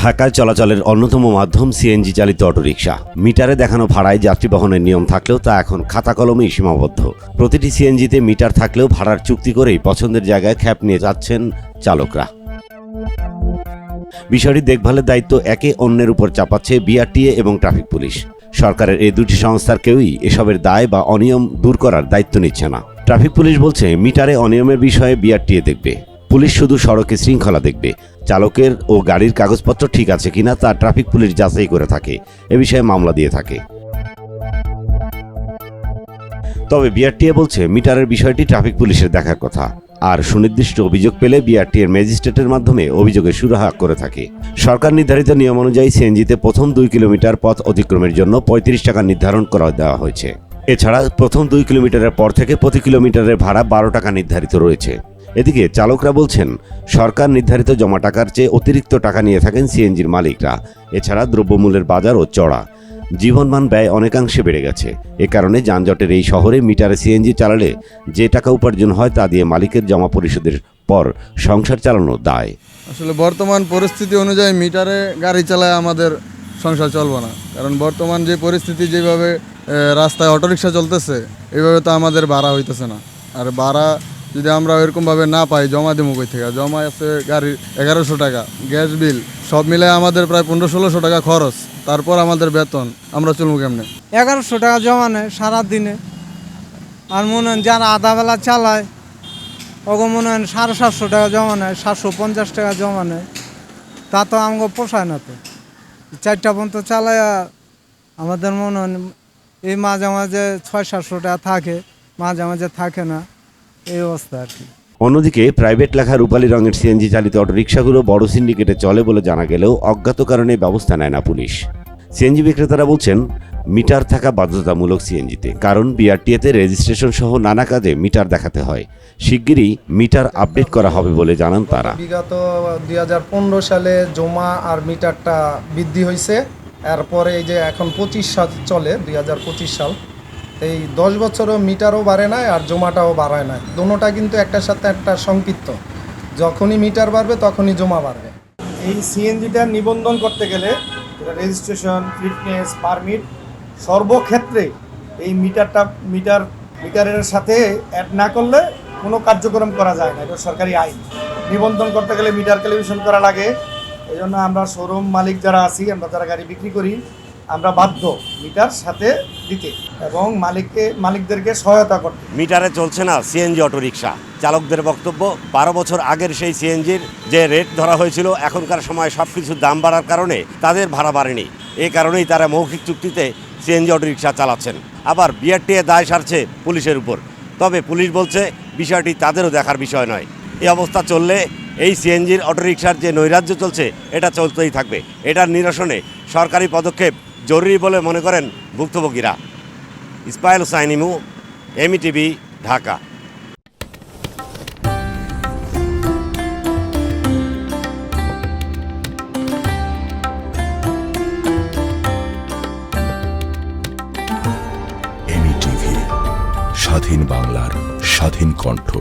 ঢাকায় চলাচলের অন্যতম মাধ্যম সিএনজি চালিত অটোরিকশা। মিটারে দেখানো ভাড়ায় যাত্রী বহনের নিয়ম থাকলেও তা এখন খাতা কলমেই সীমাবদ্ধ। প্রতিটি সিএনজিতে মিটার থাকলেও ভাড়ার চুক্তি করেই পছন্দের জায়গায় খ্যাপ নিয়ে যাচ্ছেন চালকরা। বিষয়টি দেখভালের দায়িত্ব একে অন্যের উপর চাপাচ্ছে বিআরটিএ এবং ট্রাফিক পুলিশ। সরকারের এই দুটি সংস্থার কেউই এসবের দায় বা অনিয়ম দূর করার দায়িত্ব নিচ্ছে না। ট্রাফিক পুলিশ বলছে, মিটারে অনিয়মের বিষয়ে বিআরটিএ দেখবে। পুলিশ শুধু সড়কে শৃঙ্খলা দেখবে। চালকের ও গাড়ির কাগজপত্র ঠিক আছে কিনা তা ট্রাফিক পুলিশ যাচাই করে থাকে। এ বিষয়ে মামলা দিয়ে থাকে। তবে বিআরটিএ বলছে, মিটারের বিষয়টি ট্রাফিক পুলিশের দেখার কথা। আর সুনির্দিষ্ট অভিযোগ পেলে বিআরটি এর ম্যাজিস্ট্রেটের মাধ্যমে অভিযোগের সুরাহা করে থাকে। সরকার নির্ধারিত নিয়ম অনুযায়ী সিএনজিতে প্রথম দুই কিলোমিটার পথ অতিক্রমের জন্য পঁয়ত্রিশ টাকা নির্ধারণ করা দেওয়া হয়েছে। এছাড়া প্রথম দুই কিলোমিটারের পর থেকে প্রতি কিলোমিটারের ভাড়া বারো টাকা নির্ধারিত রয়েছে। এদিকে চালকরা বলছেন, সরকার নির্ধারিত জমা টাকার চেয়ে অতিরিক্ত টাকা নিয়ে থাকেন সিএনজির মালিকরা। এছাড়া দ্রব্যমূল্যের বাজারও চড়া। জীবনমান ব্যয় অনেকাংশে বেড়ে গেছে। এ কারণে যানজটের এই শহরে মিটারে সিএনজি চালালে যে টাকা উপার্জন হয় তা দিয়ে মালিকের জমা পরিশোধের পর সংসার চালানো দায়। আসলে বর্তমান পরিস্থিতি অনুযায়ী মিটারে গাড়ি চালায় আমাদের সংসার চলবে না। কারণ বর্তমান যে পরিস্থিতি যেভাবে রাস্তায় অটোরিকশা চলতেছে এইভাবে তো আমাদের ভাড়া হইতেছে না। আর ভাড়া যদি আমরা ওইরকমভাবে না পাই, জমা দেবো কই থেকে? জমা আছে গাড়ির এগারোশো টাকা, গ্যাস বিল, সব মিলে আমাদের প্রায় পনেরো ষোলোশো টাকা খরচ। তারপর আমাদের বেতন, আমরা চলবো কেমনে? এগারোশো টাকা জমা নেয় সারাদিনে। আর মনে হয় যারা আধাবেলা চালায়, ওগো মনে হয় সাড়ে সাতশো টাকা জমা নেয়, সাতশো পঞ্চাশ টাকা জমা নেয়। তা তো আমাকে পোষায় না তো। চারটা পর্যন্ত চালায় আমাদের মনে হয় এই মাঝে মাঝে ছয় সাতশো টাকা থাকে, মাঝে মাঝে থাকে না। এই অবস্থা আর কি। অন্যদিকে প্রাইভেট লেখা রূপালী রঙের সিএনজি চালিত অটোরিকশাগুলো বড় সিন্ডিকেটে চলে বলে জানা গেলেও অজ্ঞাত কারণে ব্যবস্থা নেয় না পুলিশ। সিএনজি বিক্রেতারা বলছেন মিটার থাকা বাধ্যতামূলক সিএনজিতে কারণ বিআরটিএতে রেজিস্ট্রেশন সহ নানা কাজে মিটার দেখাতে হয়। শিগগিরই মিটার আপডেট করা হবে বলে জানান তারা। বিগত দুই হাজার পনেরো সালে জমা আর মিটারটা বৃদ্ধি হয়েছে এরপরে এই যে এখন পঁচিশ সাল চলে দুই হাজার পঁচিশ সাল। এই দশ বছরও মিটারও বাড়ে নাই আর জমাটাও বাড়ায় নাই। দোনোটা কিন্তু একটার সাথে একটা সংক্ষিপ্ত যখনই মিটার বাড়বে, তখনই জমা বাড়বে। এই সিএনজিটা নিবন্ধন করতে গেলে রেজিস্ট্রেশন ফিটনেস পারমিট সর্বক্ষেত্রে এই মিটারটা, মিটার, মিটারের সাথে অ্যাড না করলে কোনো কার্যক্রম করা যায় না। এটা সরকারি আইন। নিবন্ধন করতে গেলে মিটার ক্যালিব্রেশন করা লাগে। এই জন্য আমরা শোরুম মালিক যারা আছি, আমরা যারা গাড়ি বিক্রি করি, আমরা বাধ্য মিটার সাথে দিতে এবং মালিককে, মালিকদেরকে সহায়তা করতে। মিটারে চলছে না সিএনজি অটোরিকশা। চালকদের বক্তব্য, বারো বছর আগের সেই সিএনজির যে রেট ধরা হয়েছিল, এখনকার সময় সব কিছুর দাম বাড়ার কারণে তাদের ভাড়া বাড়েনি। এ কারণেই তারা মৌখিক চুক্তিতে সিএনজি অটোরিকশা চালাচ্ছেন। আবার বিআরটিএ দায় সারছে পুলিশের উপর। তবে পুলিশ বলছে, বিষয়টি তাদেরও দেখার বিষয় নয়। এই অবস্থা চললে এই সিএনজির অটোরিকশার যে নৈরাজ্য চলছে, এটা চলতেই থাকবে। এটার নিরসনে সরকারি পদক্ষেপ জরুরি বলে মনে করেন ভুক্তভোগীরা। ইসমাইল হুসাইন ইমু এমইটিভি ঢাকা। স্বাধীন বাংলার স্বাধীন কণ্ঠ।